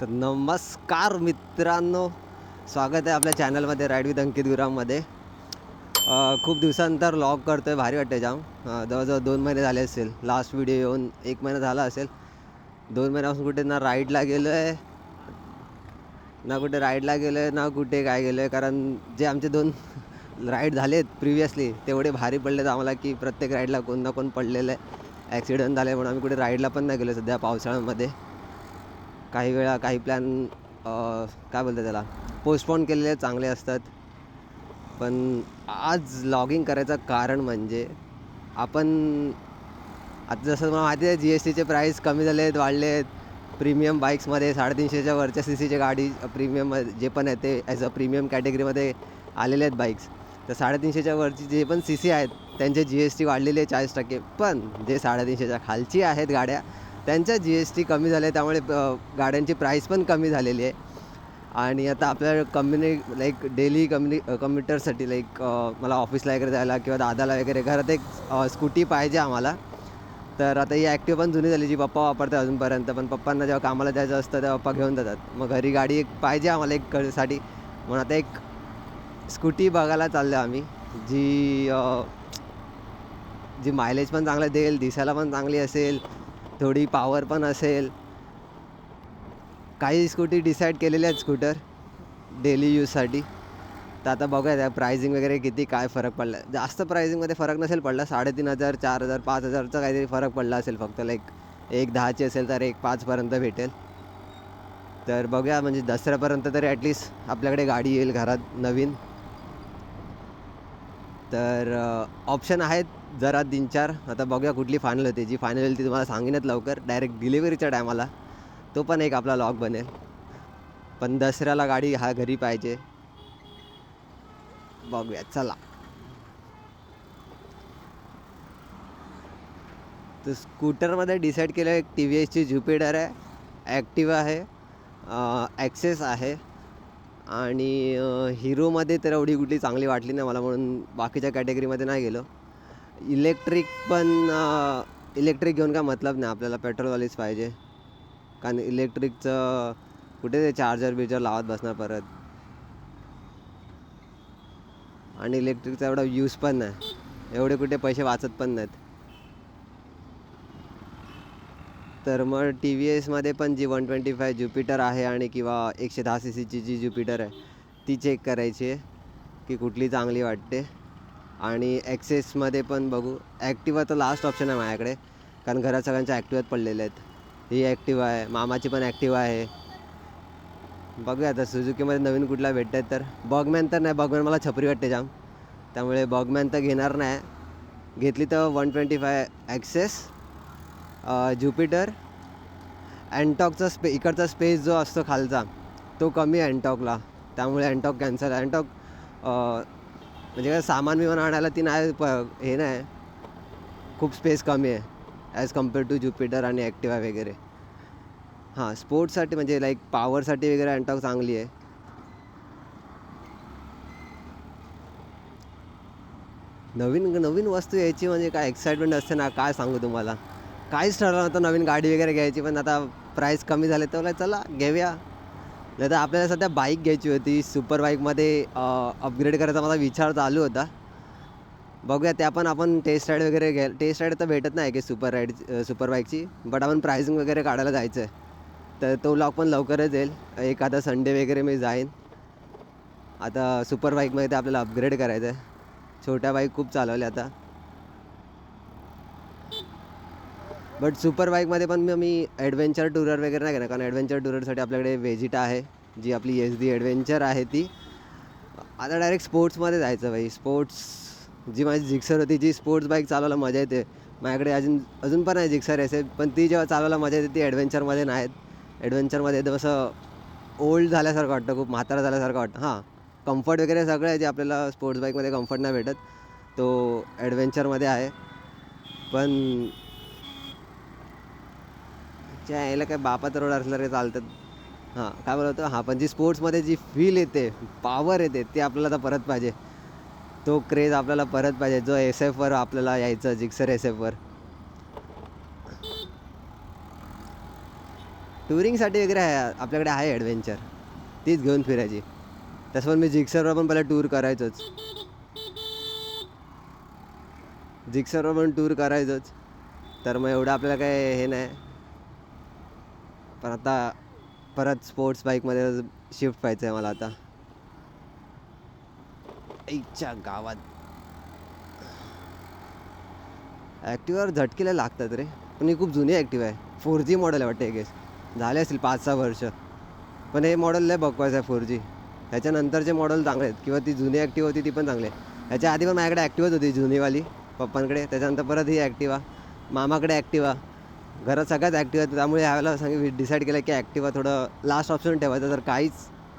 तर नमस्कार मित्रांनो. स्वागत आहे आपल्या चॅनलमध्ये राईड विथ अंकित गुराममध्ये खूप दिवसानंतर लॉग करतो आहे भारी वाटते जाम. जवळजवळ दोन महिने झाले असेल. लास्ट व्हिडिओ येऊन एक महिना झाला असेल. दोन महिन्यापासून कुठे ना राईडला गेलो आहे ना कुठे राईडला गेलो आहे ना कुठे काय गेलो आहे कारण जे आमचे दोन राईड झालेत प्रिव्हियसली तेवढे भारी पडलेत आम्हाला की प्रत्येक राईडला कोण ना कोण पडलेलं आहे. ॲक्सिडेंट झाले म्हणून आम्ही कुठे राईडला पण नाही गेलो सध्या पावसाळ्यामध्ये. काही वेळा काही प्लॅन काय बोलतात त्याला पोस्टपोन केलेले चांगले असतात. पण आज लॉगिंग करायचं कारण म्हणजे आपण आता जसं मला माहिती आहे जी एस टीचे प्राईस कमी झाले आहेत वाढले आहेत प्रीमियम बाईक्समध्ये साडेतीनशेच्या वरच्या सी सीचे गाडी प्रीमियम जे पण आहे ते ॲज अ प्रीमियम कॅटेगरीमध्ये आलेले आहेत बाईक्स तर साडेतीनशेच्या वरची जे पण सी सी आहेत त्यांचे जी एस टी वाढलेली आहे चाळीस टक्के. पण जे साडेतीनशेच्या खालची आहेत गाड्या त्यांच्या जी एस टी कमी झाले त्यामुळे गाड्यांची प्राईस पण कमी झालेली आहे. आणि आता आपल्या कम्युनि लाईक डेली कम्युनि कम्युटरसाठी लाईक मला ऑफिसला वगैरे जायला किंवा दादाला वगैरे घरात एक स्कूटी पाहिजे आम्हाला. तर आता ही ॲक्टिव्ह पण जुनी झाली जी पप्पा वापरते अजूनपर्यंत पण पप्पांना जेव्हा कामाला जायचं असतं तेव्हा पप्पा घेऊन जातात. मग घरी गाडी एक पाहिजे आम्हाला एक साठी म्हणून आता एक स्कूटी बघायला चाललो आम्ही जी जी मायलेज पण चांगलं देईल दिसायला पण चांगली असेल थोडी पॉवर पण असेल. काही स्कूटी डिसाईड केलेल्या आहेत स्कूटर डेली यूजसाठी तर आता बघूया त्या प्रायझिंग वगैरे किती काय फरक पडला. जास्त प्रायझिंगमध्ये फरक नसेल पडला साडेतीन हजार चार हजार पाच हजारचा काहीतरी फरक पडला असेल फक्त. लाईक एक दहाची असेल तर एक पाचपर्यंत भेटेल. तर बघूया म्हणजे दसऱ्यापर्यंत तरी ॲटलिस्ट आपल्याकडे गाडी येईल घरात नवीन. तर ऑप्शन आहेत. जरा तीन चार आता बघूया कुठली फायनल होते. जी फायनल होईल ती तुम्हाला सांगेनच लवकर. डायरेक्ट डिलिव्हरीच्या टायमाला तो पण एक आपला लॉग बनेल. पण दसऱ्याला गाडी हा घरी पाहिजे. बघूया चला. तर स्कूटरमध्ये डिसाईड केलं एक टी व्ही एसची ज्युपिटर आहे. ॲक्टिवा आहे. ॲक्सेस आहे. आणि हिरोमध्ये तर एवढी कुठली चांगली वाटली नाही मला म्हणून बाकीच्या कॅटेगरीमध्ये नाही गेलो. इलेक्ट्रिक पण इलेक्ट्रिक घेऊन काय मतलब नाही. आपल्याला पेट्रोलवालीच पाहिजे. कारण इलेक्ट्रिकचं कुठे ते चार्जर बिर्जर लावत बसणार परत. आणि इलेक्ट्रिकचा एवढा यूज पण नाही. एवढे कुठे पैसे वाचत पण नाहीत. तर मग टी व्ही एसमध्ये पण जी वन ट्वेंटी फाय ज्युपिटर आहे आणि किंवा एकशे दहा सी सीची जी ज्युपिटर आहे ती चेक करायची आहे की कुठली चांगली वाटते. आणि ॲक्सेसमध्ये पण बघू. ॲक्टिवा तर लास्ट ऑप्शन आहे माझ्याकडे. कारण घरात सगळ्यांच्या ॲक्टिवात पडलेले आहेत. ही ॲक्टिवा आहे. मामाची पण ॲक्टिवा आहे. बघूया आता सुझुकीमध्ये नवीन कुठला भेटत आहेत तर. बॉगमॅन तर नाही. बॉगमॅन मला छपरी वाटते जाम. त्यामुळे बॉगमॅन तर घेणार नाही. घेतली तर one twenty five access Jupiter अँटॉकचा स्पे इकडचा स्पेस जो असतो खालचा तो कमी आहे अँटॉकला त्यामुळे अँटॉक कॅन्सल अँटॉक म्हणजे काय सामान बिमान आणायला ती नाही प हे नाही. खूप स्पेस कमी आहे ॲज कंपेअर टू ज्युपिटर आणि ॲक्टिवा वगैरे. हां स्पोर्ट्ससाठी म्हणजे लाईक पॉवरसाठी वगैरे अँटॉक चांगली आहे. नवीन नवीन वस्तू यायची म्हणजे काय एक्साइटमेंट असते ना काय सांगू तुम्हाला? काहीच ठरलं नव्हतं नवीन गाडी वगैरे घ्यायची पण आता प्राईस कमी झाले तर चला घेऊया. नाही तर आपल्याला सध्या बाईक घ्यायची होती. सुपर बाईकमध्ये अपग्रेड करायचा माझा विचार चालू होता. बघूया त्या पण आपण टेस्ट राईड वगैरे घ्या टेस्ट राईड तर भेटत नाही की सुपर राईड सुपर बाईकची बट आपण प्रायझिंग वगैरे काढायला जायचं आहे तर तो ब्लॉग पण लवकरच येईल. एखादा संडे वगैरे मी जाईन. आता सुपर बाईकमध्ये ते आपल्याला अपग्रेड करायचं आहे छोट्या बाईक खूप चालवल्या आता. बट सुपर बाईकमध्ये पण मी- ॲडव्हेंचर टुरर वगैरे नाही घेणार. कारण ॲडव्हेंचर टुररसाठी आपल्याकडे वेजिटा आहे. जी आपली एस डी ॲडव्हेंचर आहे ती. आता डायरेक्ट स्पोर्ट्समध्ये जायचं भाई. स्पोर्ट्स जी माझी जिक्सर होती जी स्पोर्ट्स बाईक चालवायला मजा येते. माझ्याकडे अजून अजून पण आहे जिक्सर एस पण ती जेव्हा चालवायला मजा येते ती ॲडव्हेंचरमध्ये नाहीत ॲडव्हेंचरमध्ये जसं ओल्ड झाल्यासारखं वाटतं खूप म्हातारा झाल्यासारखं वाटतं. हां कम्फर्ट वगैरे सगळं आहे जे आपल्याला स्पोर्ट्स बाईकमध्ये कम्फर्ट नाही भेटत. तो ॲडव्हेंचरमध्ये आहे. पण त्या यायला काय बापात रोड असल्यासारखे चालतात हां काय बोलतो हां पण जी स्पोर्ट्समध्ये जी फील येते पॉवर येते ती आपल्याला आता परत पाहिजे. तो क्रेज आपल्याला परत पाहिजे जो एस एफवर आपल्याला यायचा जिक्सर एस एफवर टुरिंगसाठी वगैरे आहे आपल्याकडे आहे ॲडव्हेंचर तीच घेऊन फिरायची. तसं पण मी जिक्सरवर पण पहिला टूर करायचोच. जिक्सरवर पण टूर करायचोच. तर मग एवढं आपल्याला काय हे नाही. पण आता परत स्पोर्ट्स बाईकमध्ये शिफ्ट व्हायचं आहे मला आता. आईच्या गावात. ॲक्टिवावर झटकेला लागतात रे. पण ही खूप जुनी ॲक्टिव आहे. फोर जी मॉडेल आहे वाटतं एक झाले असतील पाच सहा वर्ष. पण हे मॉडेल लय बकवास आहे फोर जी ह्याच्यानंतरचे मॉडेल चांगले आहेत. किंवा ती जुनी ॲक्टिव्ह होती ती पण चांगली आहे. ह्याच्या आधी पण माझ्याकडे ॲक्टिवच होती जुनीवाली. पप्पांकडे. त्याच्यानंतर परत ही ॲक्टिवा मामाकडे ॲक्टिवा घरात सगळ्याच ॲक्टिवा आहेत त्यामुळे ह्यावेळेला सांग डिसाईड केलं की ॲक्टिवा थोडं लास्ट ऑप्शन ठेवायचं. जर काहीच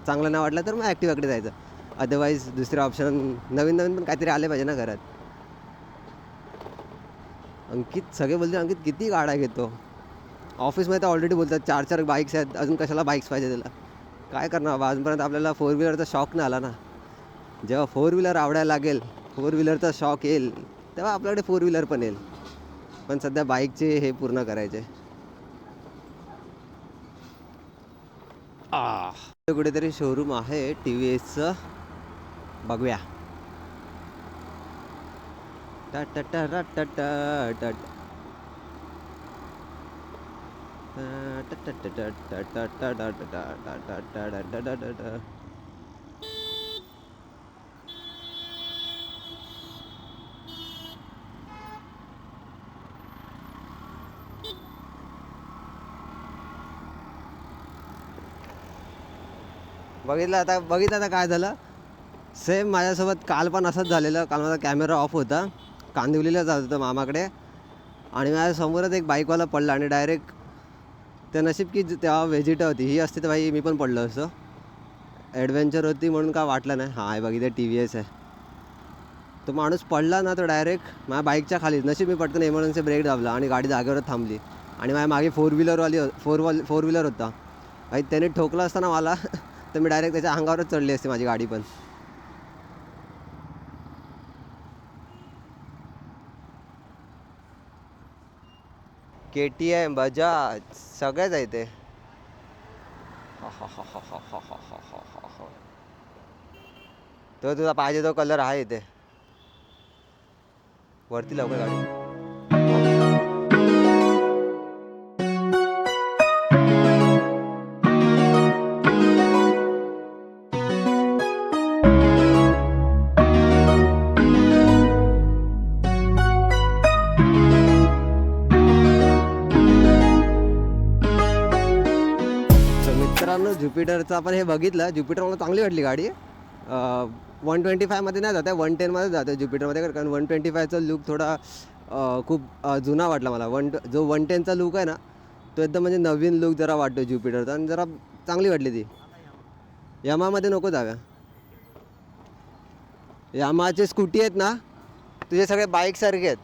चांगलं नाही वाटलं तर मग ॲक्टिवाकडे जायचं. अदरवाईज दुसरे ऑप्शन नवीन नवीन पण काहीतरी आले पाहिजे ना घरात. अंकित सगळे बोलते अंकित किती गाड्या घेतो? ऑफिसमध्ये तर ऑलरेडी बोलतात चार चार बाईक्स आहेत अजून कशाला बाईक्स पाहिजे त्याला? काय करणार? बाबा अजूनपर्यंत आपल्याला फोर व्हीलरचा शॉक नाही आला ना. जेव्हा फोर व्हीलर आवडायला लागेल फोर व्हीलरचा शॉक येईल तेव्हा आपल्याकडे फोर व्हीलर पण येईल. पण सध्या बाईकचे हे पूर्ण करायचे आ कुठेतरी शोरूम आहे टी व्ही एसचं बघूया टा टा बघितलं आता बघितलं आता काय झालं? सेम माझ्यासोबत काल पण असंच झालेलं. काल माझा कॅमेरा ऑफ होता. कांदिवलीला जात होतं मामाकडे. आणि माझ्या समोरच एक बाईकवाला पडला आणि डायरेक्ट ते नशीब की तेव्हा व्हेजिटा होती. ही असते तर भाई मी पण पडलो असतो. ॲडव्हेंचर होती म्हणून काय वाटलं नाही. हां आहे बघितलं टी व्ही एस आहे. तो माणूस पडला ना तो डायरेक्ट माझ्या बाईकच्या खाली. नशीब मी पटकन इमर्जन्सी ब्रेक दाबला आणि गाडी जागेवरच थांबली. आणि माझ्या मागे फोर व्हीलरवाली फोर वॉल फोर व्हीलर होता. भाई त्याने ठोकला असताना मला तर मी डायरेक्ट त्याच्या अंगावरच चढली असते माझी गाडी पण. के टी एम बजाज सगळ्याच आहे ते. तो तुझा पाहिजे तो कलर आहे इथे. वरती लवकर गाडी? आजचं आपण हे बघितलं ज्युपिटरमध्ये चांगली वाटली गाडी. वन ट्वेंटी फायमध्ये नाही जाते वन टेनमध्ये जाते ज्युपिटरमध्ये कारण वन ट्वेंटी फायचा लुक थोडा खूप जुना वाटला मला. वन जो वन टेनचा लुक आहे ना तो एकदम म्हणजे नवीन लुक जरा वाटतो ज्युपिटरचा आणि जरा चांगली वाटली ती. यमामध्ये नको जाव्या. यामाचे स्कूटी आहेत ना तुझे सगळे बाईकसारखे आहेत.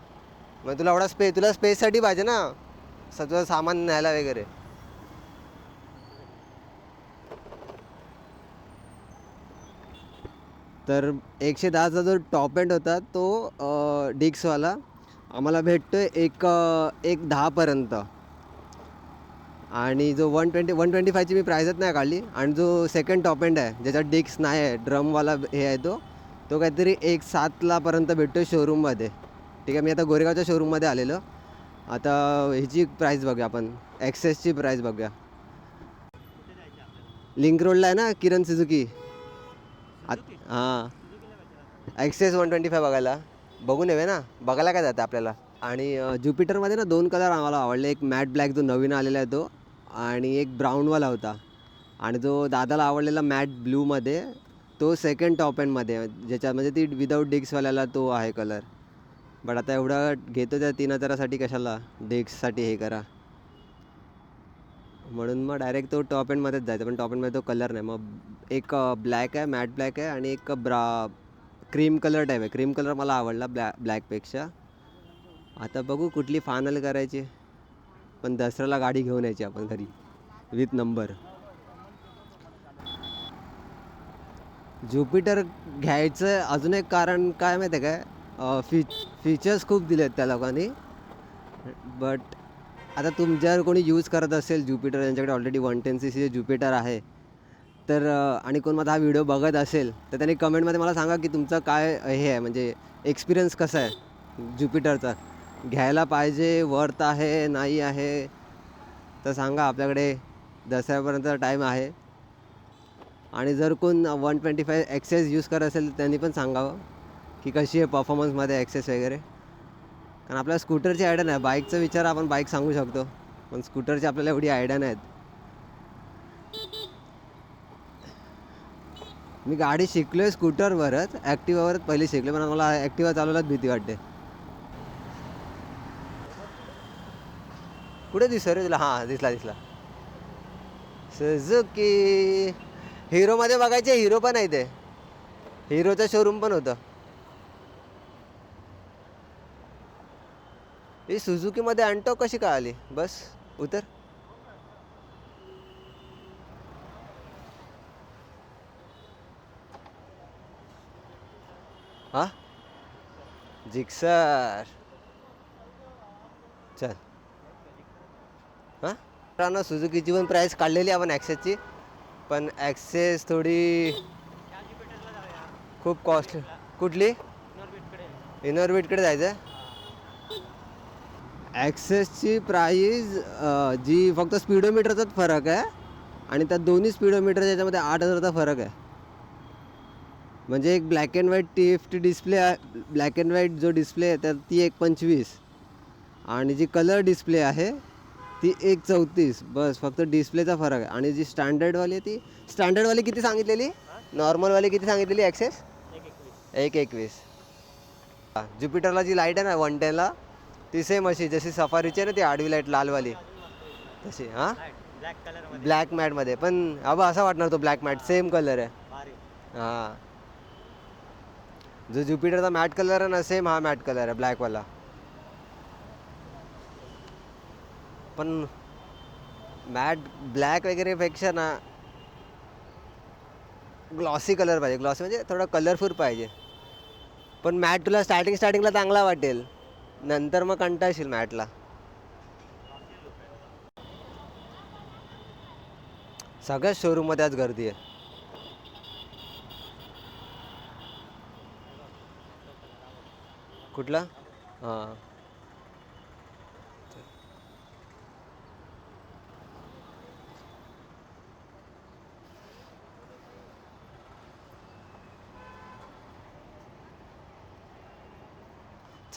मग तुला एवढा स्पे तुला स्पेससाठी पाहिजे ना सगळं सामान न्यायला वगैरे. तर एकशे दहाचा जो टॉप एंड होता तो डिक्सवाला आम्हाला भेटतो आहे एक एक दहापर्यंत. आणि जो वन ट्वेंटी वन ट्वेंटी फायची मी प्राईजच नाही काढली. आणि जो सेकंड टॉप एंड आहे ज्याच्यात डिक्स नाही आहे ड्रमवाला हे आहे तो तो काहीतरी एक सातलापर्यंत भेटतो शोरूममध्ये ठीक आहे मी आता गोरेगावच्या शोरूममध्ये आलेलो. आता ह्याची प्राईस बघूया आपण. ॲक्सेसची प्राईस बघूया. लिंक रोडला आहे ना किरण सिजुकी आत हां. ॲक्सेस वन ट्वेंटी फाय बघायला. बघून येवे ना. बघायला काय जातं आपल्याला. आणि ज्युपिटरमध्ये ना दोन कलर आम्हाला आवडले. एक मॅट ब्लॅक जो नवीन आलेला आहे तो. आणि एक ब्राऊनवाला होता. आणि जो दादाला आवडलेला मॅट ब्लूमध्ये तो सेकंड टॉप एंडमध्ये ज्याच्यात म्हणजे ती विदाऊट डिक्सवाल्याला तो आहे कलर बट आता एवढा घेतो त्या तीन हजारासाठी कशाला? डिक्ससाठी हे करा. म्हणून मग डायरेक्ट तो टॉप एंडमध्येच जायचा. पण टॉप एंडमध्ये तो कलर नाही. मग एक ब्लॅक आहे मॅट ब्लॅक आहे आणि एक ब्रा क्रीम कलर टाईप आहे. क्रीम कलर मला आवडला ब्लॅ ब्लॅकपेक्षा आता बघू कुठली फायनल करायची. पण दसऱ्याला गाडी घेऊन यायची आपण घरी. विथ नंबर ज्युपिटर घ्यायचं अजून एक कारण काय माहिती आहे काय? फी फीचर्स खूप दिले आहेत त्या लोकांनी. बट आता तुमच्यावर कोणी यूज करत असेल ज्युपिटर यांच्याकडे already one ten C C Jupiter आहे. तर आणि कोण माझा हा व्हिडिओ बघत असेल तर त्यांनी कमेंटमध्ये मला सांगा की तुमचं काय हे आहे म्हणजे एक्सपिरियन्स कसा आहे ज्युपिटरचा घ्यायला पाहिजे वर्थ आहे नाही आहे? तर सांगा आपल्याकडे दसऱ्यापर्यंत टाईम आहे. आणि जर कोण one twenty five access use करत असेल तर त्यांनी पण सांगावं की कशी आहे परफॉर्मन्समध्ये ॲक्सेस वगैरे. कारण आपल्याला स्कूटरची आयडिया नाही. बाईकचा विचार आपण बाईक सांगू शकतो. पण स्कूटरची आपल्याला एवढी आयडिया नाहीत. मी गाडी शिकलो आहे स्कूटरवरच. ॲक्टिवावरच पहिले शिकले पण मला ॲक्टिवा चालवण्यात भीती वाटते. कुठे दिसतो रे तुला? हां दिसला दिसला. सुझुकी. हिरोमध्ये बघायचे हिरो पण आहे ते. हिरोचं शोरूम पण होतं. ही सुझुकीमध्ये आणतो कशी का आली? बस उतर. हा? जिक्सर. चल. हां? मित्रांनो सुझुकीची पण प्राईस काढलेली आपण ॲक्सेसची पण ॲक्सेस थोडी खूप कॉस्टली कुठली? इनॉर्बिटकडे जायचं? ॲक्सेसची प्राईज जी फक्त स्पीडोमीटरचाच फरक आहे आणि त्या दोन्ही स्पीडोमीटर याच्यामध्ये आठ हजारचा फरक आहे. म्हणजे एक black and white T F T display आहे ब्लॅक अँड व्हाईट जो डिस्प्ले आहे तर ती एक पंचवीस आणि जी कलर डिस्प्ले आहे ती एक चौतीस. बस फक्त डिस्प्लेचा फरक आहे. आणि जी स्टँडर्डवाली आहे ती स्टँडर्डवाली किती सांगितलेली? नॉर्मलवाली किती सांगितलेली ॲक्सेस? एक एकवीस. हा, ज्युपिटरला जी लाइट आहे ना वन टेनला ती सेम अशी जशी सफारीची आहे ना ती आडवी लाइट लालवाली. तशी हां? ब्लॅक कलर ब्लॅक मॅटमध्ये पण अबा असा वाटणार तो ब्लॅक मॅट सेम कलर आहे. हां. जो ज्युपिटरचा मॅट कलर आहे ना सेम हा मॅट कलर आहे ब्लॅकवाला पण मॅट ब्लॅक वगैरेपेक्षा ना ग्लॉसी कलर पाहिजे. ग्लॉसी म्हणजे थोडा कलरफुल पाहिजे. पण मॅट तुला स्टार्टिंग स्टार्टिंगला चांगला वाटेल. नंतर मग कंटाळशील मॅटला. सगळ्याच शोरूममध्ये आज गर्दी आहे. कुठला? हां.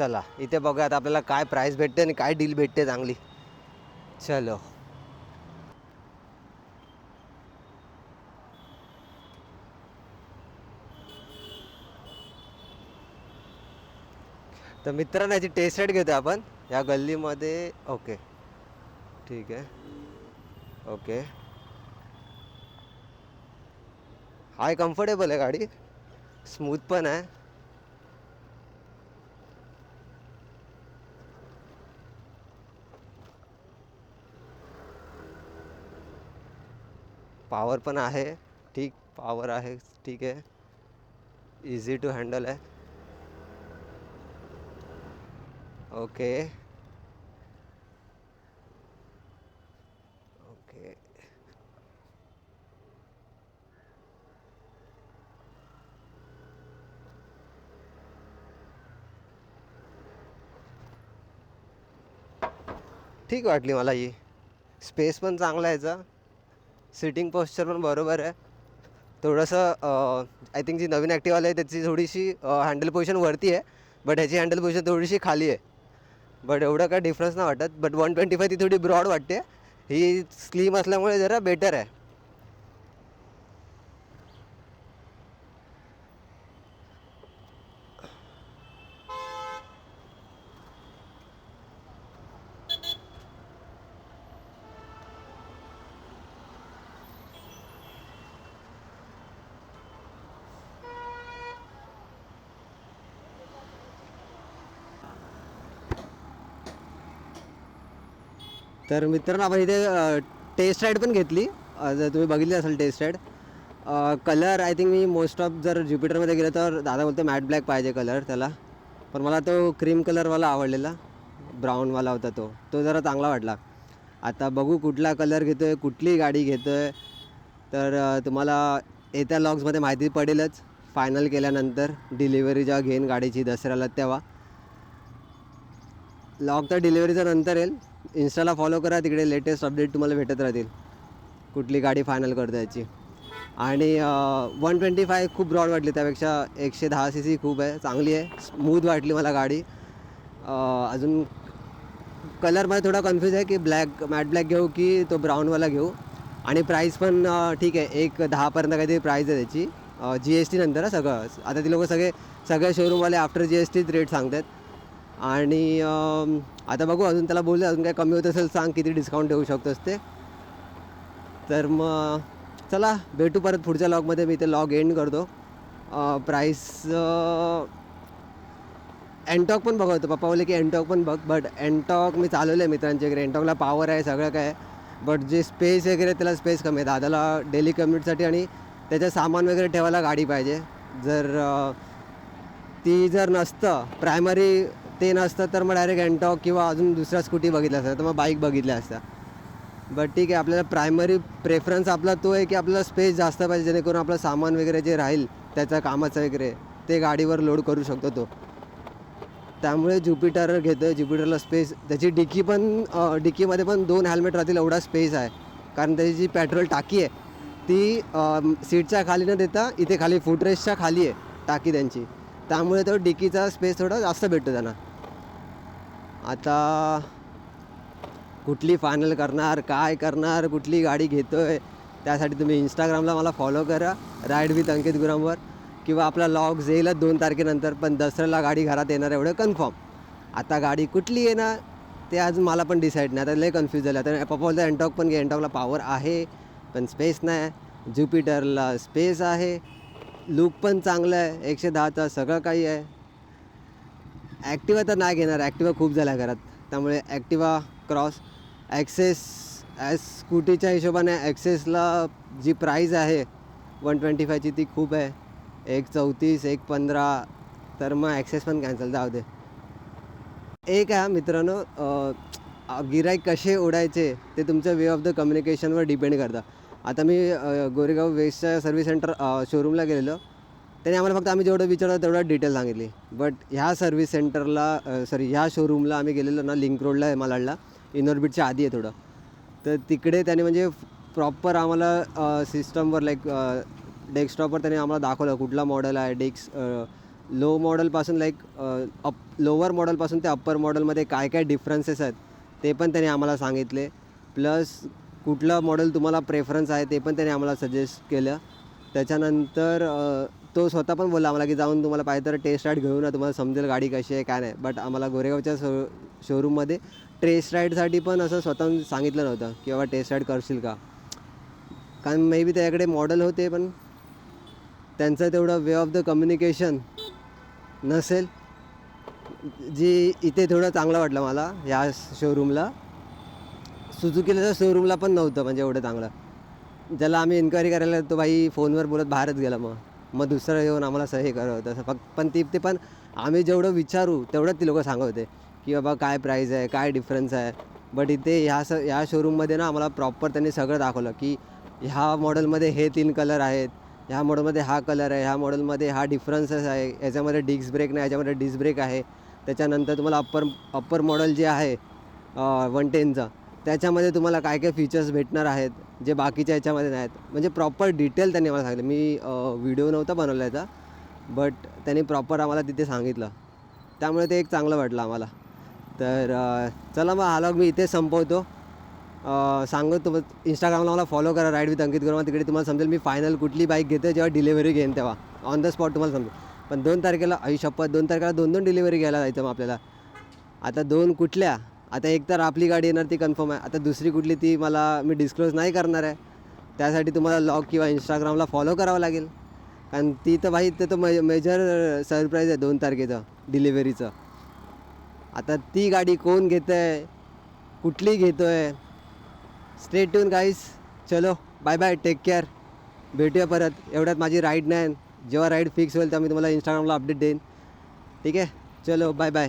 चला इथे बघा आता आपल्याला काय प्राईस भेटते आणि काय डील भेटते चांगली. चलो. तर मित्रांनो याची टेस्ट राईड घेतो आपण. या गल्लीमध्ये ओके ठीक आहे. ओके हाय कम्फर्टेबल आहे गाडी. स्मूथ पण आहे. पॉवर पण आहे ठीक पावर आहे ठीक आहे. इझी टू हँडल आहे. ओके ओके ठीक वाटली मला ही. स्पेस पण चांगला आहे याचा. सिटिंग पोस्चर पण बरोबर आहे. थोडंसं आय थिंक जी नवीन ॲक्टिवाला आहे त्याची थोडीशी हँडल पोझिशन वरती आहे. बट ह्याची हँडल पोझिशन थोडीशी खाली आहे. बट एवढं काय डिफरन्स नाही वाटत. बट वन ट्वेंटी फाय ती थोडी ब्रॉड वाटते. ही स्लीम असल्यामुळे जरा बेटर आहे. तर मित्रांनो आपण इथे टेस्ट राईड पण घेतली. जर तुम्ही बघितली असेल test ride colour I think me most of जर ज्युपिटरमध्ये गेलं तर दादा बोलतो मॅट ब्लॅक पाहिजे कलर त्याला. पण मला तो क्रीम कलरवाला आवडलेला. ब्राऊनवाला होता तो. तो जरा चांगला वाटला. आता बघू कुठला कलर घेतो आहे कुठली गाडी घेतो आहे तर तुम्हाला येत्या लॉग्समध्ये माहिती पडेलच. फायनल केल्यानंतर डिलिव्हरी जेव्हा घेईन गाडीची दसऱ्याला तेव्हा. लॉग तर डिलिव्हरीचा नंतर येईल. इन्स्टाला फॉलो करा तिकडे लेटेस्ट अपडेट तुम्हाला भेटत राहतील. कुठली गाडी फायनल करतो याची आणि वन ट्वेंटी फाय खूप ब्रॉड वाटली त्यापेक्षा एकशे दहा सी सी खूप आहे चांगली आहे स्मूथ वाटली मला गाडी. अजून कलरमध्ये थोडा कन्फ्यूज आहे की ब्लॅक मॅट ब्लॅक घेऊ की तो ब्राऊनवाला घेऊ. आणि प्राईस पण ठीक आहे एक दहापर्यंत काहीतरी प्राईस आहे त्याची. जी एस टी नंतर सगळं. आता ती लोक सगळे सगळे शोरूमवाले आफ्टर जी एस टीच रेट सांगतात आणि आता बघू अजून त्याला बोलले अजून काय कमी होत असेल सांग किती डिस्काउंट देऊ शकतोस ते. तर मग चला भेटू परत पुढच्या लॉगमध्ये मी ते लॉग एंड करतो. प्राईस एनटॉक पण बघतो पप्पा बोलले की एनटॉक पण बघ बट एनटॉक मी चालवलं आहे मित्रांच्याकडे एनटॉकला पॉवर आहे सगळं काय. बट जे स्पेस वगैरे त्याला स्पेस कमी आहे. दादाला डेली कम्युटसाठी आणि त्याचं सामान वगैरे ठेवायला गाडी पाहिजे. जर ती जर नसतं प्रायमरी ते नसतं तर मग डायरेक्ट अँटॉक किंवा अजून दुसऱ्या स्कूटी बघितल्या असता तर मग बाईक बघितल्या असतात बट ठीक आहे आपल्याला प्रायमरी प्रेफरन्स आपला तो आहे की आपला स्पेस जास्त पाहिजे जेणेकरून आपलं सामान वगैरे जे राहील त्याचं कामाचं वगैरे ते गाडीवर लोड करू शकतो तो. त्यामुळे ज्युपिटर घेतो आहे ज्युपिटरला स्पेस त्याची डिकी पण डिकीमध्ये पण दोन हेल्मेट राहतील एवढा स्पेस आहे. कारण त्याची जी पेट्रोल टाकी आहे ती सीटच्या खाली न देता इथे खाली फुटरेस्टच्या खाली आहे टाकी त्यांची. त्यामुळे तो डिकीचा स्पेस थोडा जास्त भेटतो त्यांना. आता कुठली फायनल करणार काय करणार कुठली गाडी घेतो आहे त्यासाठी तुम्ही इंस्टाग्रामला मला फॉलो करा राईड विथ अंकित गुरामवर किंवा आपला लॉग येईलच दोन तारखेनंतर पण दसऱ्याला गाडी घरात येणार एवढं कन्फर्म आता गाडी कुठली येणार ते आज मला पण डिसाईड नाही. आता लय कन्फ्यूज झालं. आता पप्पा एनटॉक पण घे. एनटॉकला पॉवर आहे पण स्पेस नाही. ज्युपिटरला स्पेस आहे. लूक पण चांगलं आहे. एकशे दहाचा सगळं काही आहे. ॲक्टिवा तर नाही घेणार ॲक्टिवा खूप झाल्या घरात. त्यामुळे ॲक्टिवा क्रॉस ॲक्सेस ॲज स्कूटीच्या हिशोबाने ॲक्सेसला जी प्राईज आहे वन ट्वेंटी फायची ती खूप आहे. एक चौतीस एक पंधरा तर मग ॲक्सेस पण कॅन्सल जाऊ दे. एक आहे मित्रांनो गिराईक कसे ओढायचे ते तुमचं वे ऑफ द कम्युनिकेशनवर डिपेंड करतं. आता मी गोरेगाव वेस्टच्या सर्व्हिस सेंटर शोरूमला गेलेलो. त्याने आम्हाला फक्त आम्ही जेवढं विचारलं तेवढं डिटेल सांगितली. बट ह्या सर्व्हिस सेंटरला सॉरी ह्या शोरूमला आम्ही गेलेलो ना लिंक रोडला आहे मालाडला इनॉर्बिटच्या आधी आहे थोडं तर तिकडे त्याने म्हणजे प्रॉपर आम्हाला सिस्टमवर लाईक डेस्कटॉपवर त्याने आम्हाला दाखवलं कुठला मॉडेल आहे डेक्स लो मॉडेलपासून लाईक अप लोअर मॉडेलपासून ते अप्पर मॉडेलमध्ये काय काय डिफरन्सेस आहेत ते पण त्याने आम्हाला सांगितले. प्लस कुठलं मॉडेल तुम्हाला प्रेफरन्स आहे ते पण त्याने आम्हाला सजेस्ट केलं. त्याच्यानंतर तो स्वतः पण बोलला आम्हाला की जाऊन तुम्हाला पाहिजे तर टेस्ट राईड घेऊ ना तुम्हाला समजेल गाडी कशी आहे काय नाही. बट आम्हाला गोरेगावच्या शो शोरूममध्ये टेस्ट राईडसाठी पण असं स्वतः सांगितलं नव्हतं की बाबा टेस्ट राईड करशील का. कारण मे बी त्याच्याकडे मॉडेल होते पण त्यांचं तेवढं वे ऑफ द कम्युनिकेशन नसेल जी इथे थोडं चांगलं वाटलं मला ह्या शोरूमला सुजुकीला शोरूमला पण नव्हतं म्हणजे एवढं चांगलं. ज्याला आम्ही इन्क्वायरी करायला तो बाई फोनवर बोलत बाहेरच गेला मग. मग दुसरं येऊन आम्हाला सही करत होतं. असं फक्त पण ती ते पण आम्ही जेवढं विचारू तेवढंच ती लोकं सांगवते की बाबा काय प्राईज आहे काय डिफरन्स आहे. बट इथे ह्या स ह्या शोरूममध्ये ना आम्हाला प्रॉपर त्यांनी सगळं दाखवलं की ह्या मॉडेलमध्ये हे तीन कलर आहेत ह्या मॉडेलमध्ये हा कलर आहे ह्या मॉडेलमध्ये हा डिफरन्सेस आहे याच्यामध्ये डिस्क ब्रेक नाही याच्यामध्ये डिस्क ब्रेक आहे. त्याच्यानंतर तुम्हाला अप्पर अप्पर मॉडेल जे आहे वन टेनचं त्याच्यामध्ये तुम्हाला काय काय फीचर्स भेटणार आहेत जे बाकीच्या याच्यामध्ये नाहीत. म्हणजे प्रॉपर डिटेल त्यांनी मला सांगितलं. मी व्हिडिओ नव्हता बनवला याचा बट त्यांनी प्रॉपर आम्हाला तिथे सांगितलं. त्यामुळे ते एक चांगलं वाटलं आम्हाला. तर चला मग हा लॉग मी इथे संपवतो. अ, सांगू तुम इंस्टाग्रामला मला फॉलो करा राईड विथ अंकित गुरुमा तिकडे तुम्हाला समजेल मी फायनल कुठली बाईक घेतो जेव्हा डिलिव्हरी घेईन तेव्हा. ऑन द स्पॉट तुम्हाला समजेल. पण दोन तारखेला आई शपथ दोन तारखेला दोन दोन डिलिव्हरी घ्यायला जायचं मग आपल्याला. आता दोन कुठल्या? आता एक तर आपली गाडी येणार ती कन्फर्म आहे. आता दुसरी कुठली ती मला मी डिस्क्लोज नाही करणार आहे. त्यासाठी तुम्हाला लॉग किंवा इंस्टाग्रामला फॉलो करावं लागेल. कारण ती तर भाई ते तर मे मेजर सरप्राईज आहे दोन तारखेचं डिलिव्हरीचं आता ती गाडी कोण घेतं आहे कुठली घेतो आहे स्ट्रेट टून गाईस चलो बाय बाय टेक केअर भेटूया परत. एवढ्यात माझी राईड नाही. जेव्हा राईड फिक्स होईल तेव्हा मी तुम्हाला इंस्टाग्रामला अपडेट देईन. ठीक आहे? चलो बाय बाय